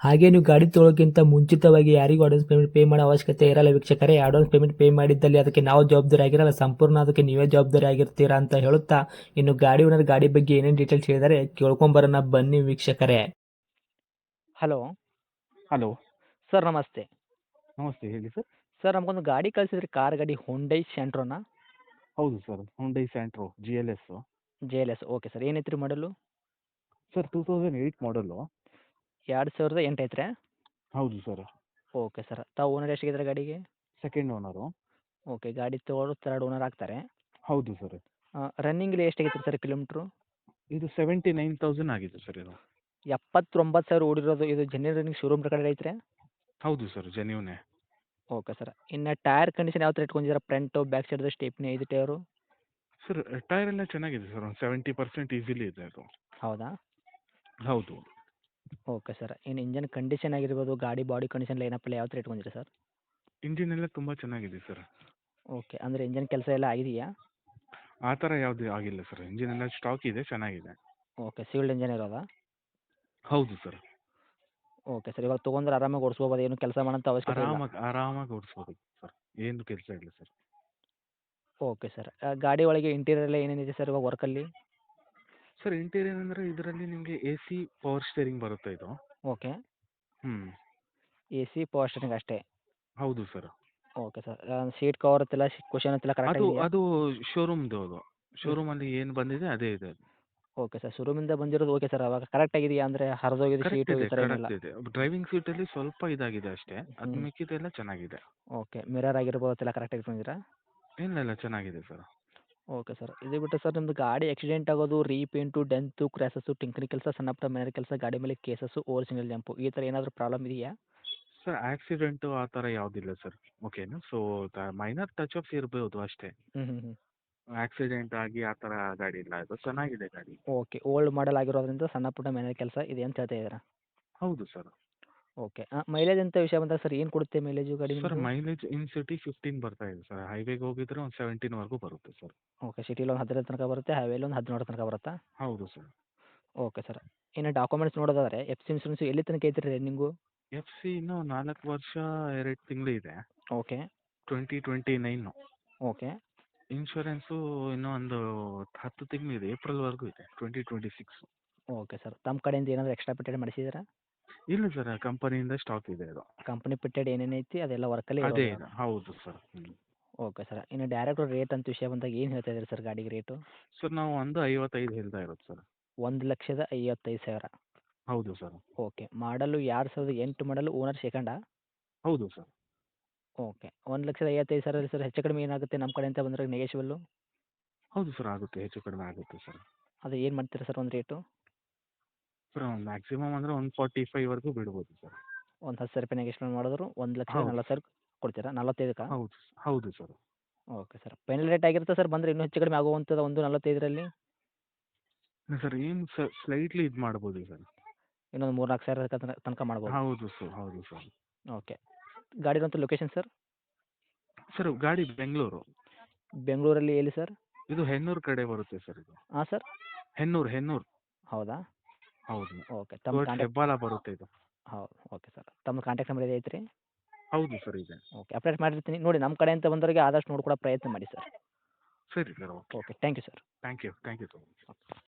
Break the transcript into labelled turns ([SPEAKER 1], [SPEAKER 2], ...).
[SPEAKER 1] ಹಾಗೆ ನೀವು ಗಾಡಿ ತೊಳೋಕ್ಕಿಂತ ಮುಂಚಿತವಾಗಿ ಯಾರಿಗೂ ಅಡ್ವಾನ್ಸ್ ಪೇಮೆಂಟ್ ಪೇ ಮಾಡೋ ಅವಶ್ಯಕತೆ ಇರಲ್ಲ ವೀಕ್ಷಕರೇ. ಅಡ್ವಾನ್ಸ್ ಪೇಮೆಂಟ್ ಪೇ ಮಾಡಿದ್ದಲ್ಲಿ ಅದಕ್ಕೆ ನಾವು ಜವಾಬ್ದಾರಿ ಆಗಿರಲ್ಲ. ಸಂಪೂರ್ಣ ಅದಕ್ಕೆ ನೀವೇ ಜವಾಬ್ದಾರಿ ಆಗಿರ್ತೀರಾ ಅಂತ ಹೇಳುತ್ತಾ ಇನ್ನು ಗಾಡಿ ಓನರ್ ಗಾಡಿ ಬಗ್ಗೆ ಏನೇನು ಡೀಟೇಲ್ಸ್ ಹೇಳಿದರೆ ಕೇಳ್ಕೊಂಬರೋಣ ಬನ್ನಿ ವೀಕ್ಷಕರೇ.
[SPEAKER 2] ಹಲೋ
[SPEAKER 3] ಹಲೋ
[SPEAKER 2] ಸರ್ ನಮಸ್ತೆ.
[SPEAKER 3] ನಮಸ್ತೆ ಹೇಳಿ ಸರ್
[SPEAKER 2] ಸರ್ ನಮಗೊಂದು ಗಾಡಿ ಕಳಿಸಿದ್ರಿ ಕಾರ್ ಗಾಡಿ ಹೊಂಡೈ ಸೆಂಟ್ರೋನ
[SPEAKER 3] ಹೌದು sir Hyundai Santro G L S
[SPEAKER 2] G L S okay sir ಏನೈತ್ರಿ ಮಾಡಲು
[SPEAKER 3] ಸರ್ ಟೂ ತೌಸಂಡ್ ಏಯ್ಟ್ ಮಾಡಲು
[SPEAKER 2] ಎರಡು ಸಾವಿರದ ಎಂಟು ಐತ್ರಿ?
[SPEAKER 3] ಹೌದು ಸರ್.
[SPEAKER 2] Okay sir. ತಾವು ಓನರ್ ಎಷ್ಟಿದ್ರೆ ಗಾಡಿಗೆ?
[SPEAKER 3] ಸೆಕೆಂಡ್ ಓನರು
[SPEAKER 2] ಓಕೆ ಗಾಡಿ ತೊಗೊಳೋರು ತರ್ಡ್ ಓನರ್ ಆಗ್ತಾರೆ.
[SPEAKER 3] ಹೌದು ಸರ್.
[SPEAKER 2] ರನ್ನಿಂಗ್ ಎಷ್ಟು ಆಗಿತ್ತು ಸರ್ ಕಿಲೋಮೀಟ್ರು
[SPEAKER 3] ಇದು ಸೆವೆಂಟಿ ನೈನ್ ತೌಸಂಡ್ ಆಗಿದೆ ಸರ್ ಇದು.
[SPEAKER 2] ಎಪ್ಪತ್ತೊಂಬತ್ತು ಸಾವಿರ ಓಡಿರೋದು ಇದು ಜೆನ್ಯೂನ್ ರನ್ನಿಂಗ್ ಶೋರೂಮ್ ಪ್ರಕಾರ ಐತ್ರಿ?
[SPEAKER 3] ಹೌದು ಸರ್ ಜೆನ್ಯೂನೇ
[SPEAKER 2] ಓಕೆ ಸರ್. ಇನ್ನು ಟೈರ್ ಕಂಡೀಷನ್ ಯಾವ ಥರ ಇಟ್ಕೊಂಡಿದ್ದೀರಾ? ಫ್ರಂಟು ಬ್ಯಾಕ್ ಸೈಡ್ದು ಸ್ಟೇಪ್ನಿ ಐದು ಟೈರು
[SPEAKER 3] ಸರ್ ಟೈರ್ ಎಲ್ಲ ಚೆನ್ನಾಗಿದೆ ಸರ್ ಒಂದು ಸೆವೆಂಟಿ ಪರ್ಸೆಂಟ್ ಈಸಿಲಿ ಇದೆ ಅದು.
[SPEAKER 2] ಹೌದಾ?
[SPEAKER 3] ಹೌದು.
[SPEAKER 2] Okay sir. ಏನು ಇಂಜನ್ ಕಂಡೀಷನ್ ಆಗಿರ್ಬೋದು ಗಾಡಿ ಬಾಡಿ ಕಂಡೀಷನ್ ಲೈನಪ್ಪಲ್ಲ ಯಾವ ಥರ ಇಟ್ಕೊಂಡಿರಿ ಸರ್?
[SPEAKER 3] ಇಂಜಿನ್ ಎಲ್ಲ ತುಂಬ ಚೆನ್ನಾಗಿದೆ ಸರ್.
[SPEAKER 2] ಓಕೆ ಅಂದರೆ ಇಂಜನ್ ಕೆಲಸ ಎಲ್ಲ ಆಗಿದೆಯಾ?
[SPEAKER 3] ಆ ಥರ ಯಾವುದು ಆಗಿಲ್ಲ ಸರ್. ಇಂಜಿನ್ ಎಲ್ಲ ಸ್ಟಾಕ್ ಇದೆ ಚೆನ್ನಾಗಿದೆ.
[SPEAKER 2] ಓಕೆ ಸಿವಿಲ್ ಇಂಜನ್ ಇರೋದಾ
[SPEAKER 3] ಹೌದು ಸರ್.
[SPEAKER 2] ಓಕೆ ಸರ್ ಇವಾಗ ತೊಗೊಂಡ್ರೆ ಆರಾಮಾಗಿ ಓಡಿಸ್ಬೋದು ಏನು ಕೆಲಸ ಮಾಡೋಂಥ ಅವಶ್ಯಕತೆ ಇಲ್ಲ?
[SPEAKER 3] ಆರಾಮಾಗಿ ಆರಾಮಾಗಿ ಓಡಿಸ್ಬೋದು ಸರ್. ಏನು ಕೆಲಸ ಇಲ್ಲ ಸರ್.
[SPEAKER 2] Okay sir. ಗಾಡಿ ಒಳಗೆ ಇಂಟೀರಿಯರ್ ಎಲ್ಲ ಏನೇನಿದೆ ಸರ್ ಇವಾಗ ವರ್ಕಲ್ಲಿ
[SPEAKER 3] ಸರ್ ಇಂಟೀರಿಯರ್ ಅಂದರೆ ಇದರಲ್ಲಿ ನಿಮಗೆ ಎ ಸಿ ಪವರ್ ಸ್ಟೇರಿಂಗ್ ಬರುತ್ತೆ ಇದು.
[SPEAKER 2] ಓಕೆ.
[SPEAKER 3] ಹ್ಞೂ
[SPEAKER 2] ಎ ಸಿ ಪವರ್ ಸ್ಟೇರಿಂಗ್ ಅಷ್ಟೇ?
[SPEAKER 3] ಹೌದು sir.
[SPEAKER 2] Okay sir. Seat cover ಎಲ್ಲ ಕುಶನ್ ಎಲ್ಲ ಕರೆಕ್ಟ್
[SPEAKER 3] ಅದು ಅದು ಶೋರೂಮ್ದು ಅದು. ಶೋರೂಮಲ್ಲಿ ಏನು ಬಂದಿದೆ ಅದೇ ಇದೆ
[SPEAKER 2] ಓಕೆ ಸರ್. ಶೋರೂಮಿಂದ ಬಂದಿರೋದು ಓಕೆ ಸರ್. ಅವಾಗ ಕರೆಕ್ಟ್ ಆಗಿದೆಯಾ ಅಂದರೆ ಹರಿದೋಗಿದೆ ಸೀಟ್ ಈ ಥರ ಏನಿಲ್ಲ?
[SPEAKER 3] ಕರೆಕ್ಟ್ ಇದೆ. ಡ್ರೈವಿಂಗ್ ಸೀಟಲ್ಲಿ ಸ್ವಲ್ಪ ಇದಾಗಿದೆ ಅಷ್ಟೇ. ಅದು
[SPEAKER 2] ಹ್ಮ್.
[SPEAKER 3] ಮಿಕ್ಕಿದೆಲ್ಲ ಚೆನ್ನಾಗಿದೆ.
[SPEAKER 2] ಓಕೆ. ಮಿರರ್ ಆಗಿರ್ಬೋದು ಎಲ್ಲ ಕರೆಕ್ಟಾಗಿ ಬಂದಿರಾ
[SPEAKER 3] ಇಲ್ಲ ಇಲ್ಲ ಚೆನ್ನಾಗಿದೆ ಸರ್.
[SPEAKER 2] Okay sir. ಇದು ಬಿಟ್ಟು ಸರ್ ನಿಮ್ಮದು ಗಾಡಿ ಆಕ್ಸಿಡೆಂಟ್ ಆಗೋದು ರೀಪೇಂಟು ಡೆಂತು ಕ್ರ್ಯಾಸಸ್ಸು ಟಿಂಕರಿ ಕೆಲಸ ಸಣ್ಣ ಪುಟ್ಟ ಮನೆ ಕೆಲಸ ಗಾಡಿ ಮೇಲೆ ಕೇಸಸ್ಸು ಸಿಂಗಲ್ ಜಂಪು ಈ ಥರ ಏನಾದರೂ ಪ್ರಾಬ್ಲಮ್ ಇದೆಯಾ?
[SPEAKER 3] ಸರ್ ಆಕ್ಸಿಡೆಂಟು ಆ ಥರ ಯಾವುದಿಲ್ಲ ಸರ್. ಓಕೆನಾ? ಸೊ ಮೈನರ್ ಟಚ್ ಅಪ್ಸ್ ಇರ್ಬೋದು ಅಷ್ಟೇ.
[SPEAKER 2] ಹ್ಞೂ ಹ್ಞೂ ಹ್ಞೂ
[SPEAKER 3] ಆಕ್ಸಿಡೆಂಟ್ ಆಗಿ ಆ ಥರ ಗಾಡಿ ಇಲ್ಲ. ಅದು ಚೆನ್ನಾಗಿದೆ ಗಾಡಿ.
[SPEAKER 2] ಓಕೆ. ಓಲ್ಡ್ ಮಾಡೆಲ್ ಆಗಿರೋದ್ರಿಂದ ಸಣ್ಣ ಪುಟ್ಟ ಮನೆ ಕೆಲಸ ಇದೆ ಅಂತ ಹೇಳ್ತಾ ಇದ್ದೀರಾ?
[SPEAKER 3] ಹೌದು ಸರ್.
[SPEAKER 2] ಓಕೆ. ಮೈಲೇಜ್ ಅಂತ ವಿಷಯ ಬಂದಾಗ ಸರ್ ಏನು ಕೊಡುತ್ತೆ ಮೈಲೇಜು ಗಾಡಿ
[SPEAKER 3] sir mileage in city fifteen ಬರ್ತಾ ಇದೆ ಸರ್. ಹೈವೇಗೆ ಹೋಗಿದ್ರೆ ಒಂದು ಸೆವೆಂಟೀನ್ವರೆಗೂ ಬರುತ್ತೆ ಸರ್.
[SPEAKER 2] ಓಕೆ ಸಿಟಿಲಿ ಒಂದು ಹದಿನೈದು ತನಕ ಬರುತ್ತೆ ಹೈವೇಲಿ ಒಂದು ಹದಿನೇಳು ತನಕ ಬರುತ್ತಾ?
[SPEAKER 3] ಹೌದು ಸರ್.
[SPEAKER 2] Okay sir. ಇನ್ನು ಡಾಕ್ಯುಮೆಂಟ್ಸ್ ನೋಡೋದಾದ್ರೆ ಎಫ್ ಸಿ ಇನ್ಸೂರೆನ್ಸ್ ಎಲ್ಲಿ ತನಕ ಐತ್ರಿ ರನ್ನಿಂಗು
[SPEAKER 3] ಎಫ್ ಸಿ ಇನ್ನು ನಾಲ್ಕು ವರ್ಷ ಎರಡು ತಿಂಗಳು ಇದೆ.
[SPEAKER 2] Okay.
[SPEAKER 3] Twenty twenty nine
[SPEAKER 2] okay.
[SPEAKER 3] Insurance ಇನ್ನೂ ಒಂದು ಹತ್ತು ತಿಂಗಳಿದೆ ಏಪ್ರಿಲ್ವರೆಗೂ ಇದೆ twenty twenty six
[SPEAKER 2] okay sir. ತಮ್ಮ ಕಡೆಯಿಂದ ಏನಾದರೂ ಎಕ್ಸ್ಟ್ರಾ ಪಿಟೆಡ್ ಮಾಡಿಸಿದ್ದೀರಾ?
[SPEAKER 3] ಇಲ್ಲ ಸರ್ ಕಂಪನಿಯಿಂದ ಸ್ಟಾಕ್ ಇದೆ ಅದು.
[SPEAKER 2] ಕಂಪನಿ ಪಿಟೆಡ್ ಏನೇನೈತಿ ಅದೆಲ್ಲ ವರ್ಕಲ್ಲಿ
[SPEAKER 3] ಅದೇ ಇದೆ. ಹೌದು ಸರ್.
[SPEAKER 2] ಓಕೆ ಸರ್ ಇನ್ನು ಡೈರೆಕ್ಟ್ ರೇಟ್ ಅಂತ ವಿಷಯ ಬಂದಾಗ ಏನು ಹೇಳ್ತಾ ಇದ್ದೀರಿ ಸರ್ ಗಾಡಿಗೆ ರೇಟು
[SPEAKER 3] ಸರ್ ನಾವು ಒಂದು ಐವತ್ತೈದು ಹೇಳ್ತಾ ಇರೋದು ಸರ್.
[SPEAKER 2] ಒಂದು ಲಕ್ಷದ ಐವತ್ತೈದು ಸಾವಿರ.
[SPEAKER 3] ಹೌದು ಸರ್.
[SPEAKER 2] ಓಕೆ ಮಾಡಲು ಎರಡು ಸಾವಿರದ ಎಂಟು ಮಾಡಲು ಓನರ್ ಸೆಕೆಂಡಾ
[SPEAKER 3] ಹೌದು ಸರ್.
[SPEAKER 2] ಓಕೆ ಒಂದು ಲಕ್ಷದ ಐವತ್ತೈದು ಸಾವಿರ ಸರ್ ಹೆಚ್ಚು ಕಡಿಮೆ ಏನಾಗುತ್ತೆ ನಮ್ಮ ಕಡೆಯಿಂದ ಬಂದ್ರೆ ನೆಗೆಶಿವಲ್ಲು
[SPEAKER 3] ಹೌದು ಸರ್ ಆಗುತ್ತೆ. ಹೆಚ್ಚು ಕಡಿಮೆ ಆಗುತ್ತೆ ಸರ್.
[SPEAKER 2] ಅದು ಏನು ಮಾಡ್ತೀರಾ ಸರ್ ಒಂದು ರೇಟು
[SPEAKER 3] ಸರ್ ಮ್ಯಾಕ್ಸಿಮಮ್ ಅಂದರೆ ಒಂದು ಫಾರ್ಟಿ ಫೈವ್ವರೆಗೂ ಬಿಡ್ಬೋದು ಸರ್
[SPEAKER 2] ಒಂದು ಹತ್ತು ಸಾವಿರ ರೂಪಾಯಿ ಎಷ್ಟು ಮಾಡಿದ್ರು ಒಂದು ಲಕ್ಷ
[SPEAKER 3] ಹೌದು.
[SPEAKER 2] ನಲ್ವತ್ತು ಸಾವಿರ ಕೊಡ್ತೀರಾ? ನಲ್ವತ್ತೈದಕ್ಕೆ?
[SPEAKER 3] ಹೌದು ಹೌದು sir
[SPEAKER 2] okay sir final rate ಆಗಿರುತ್ತೆ ಸರ್ ಬಂದರೆ ಇನ್ನೂ ಹೆಚ್ಚು ಕಡಿಮೆ ಆಗುವಂಥದ್ದು ಒಂದು ನಲವತ್ತೈದರಲ್ಲಿ?
[SPEAKER 3] ಸರ್ ಏನು ಸರ್ ಸ್ಲೈಟ್ಲಿ ಇದು ಮಾಡ್ಬೋದು ಸರ್
[SPEAKER 2] ಇನ್ನೊಂದು ಮೂರು ನಾಲ್ಕು ಸಾವಿರ ತನಕ ತನಕ ಮಾಡ್ಬೋದು.
[SPEAKER 3] ಹೌದು ಸರ್ ಹೌದು ಸರ್
[SPEAKER 2] ಓಕೆ ಗಾಡಿರೋಂಥ ಲೊಕೇಶನ್ ಸರ್
[SPEAKER 3] ಸರ್ ಗಾಡಿ ಬೆಂಗಳೂರು.
[SPEAKER 2] ಬೆಂಗಳೂರಲ್ಲಿ ಎಲ್ಲಿ ಸರ್
[SPEAKER 3] ಇದು ಹೆನ್ನೂರು ಕಡೆ ಬರುತ್ತೆ ಸರ್ ಇದು.
[SPEAKER 2] ಹಾಂ ಸರ್
[SPEAKER 3] ಹೆನ್ನೂರು ಹೆನ್ನೂರು
[SPEAKER 2] ಹೌದಾ?
[SPEAKER 3] ಹೌದು.
[SPEAKER 2] ಓಕೆ ತಮ್ಮ
[SPEAKER 3] towards
[SPEAKER 2] ಕಾಂಟ್ಯಾಕ್ಟ್
[SPEAKER 3] ಹೆಬ್ಬಾಳ ಬರುತ್ತೆ ಇದು.
[SPEAKER 2] ಹೌದು ಓಕೆ ಸರ್. ತಮ್ಮ ಕಾಂಟ್ಯಾಕ್ಟ್ ನಂಬರ್ ಇದೆ ಐತ್ರಿ
[SPEAKER 3] ಹೌದು ಸರ್ ಇದೆ.
[SPEAKER 2] ಓಕೆ ಅಪ್ಡೇಟ್ ಮಾಡಿರ್ತೀನಿ. ನೋಡಿ ನಮ್ಮ ಕಡೆಯಿಂದ ಬಂದವರಿಗೆ ಆದಷ್ಟು ನೋಡ್ಕೊಡೋ ಪ್ರಯತ್ನ ಮಾಡಿ ಸರ್.
[SPEAKER 3] ಸರಿ sir okay.
[SPEAKER 2] Okay thank you sir
[SPEAKER 3] thank you thank you so much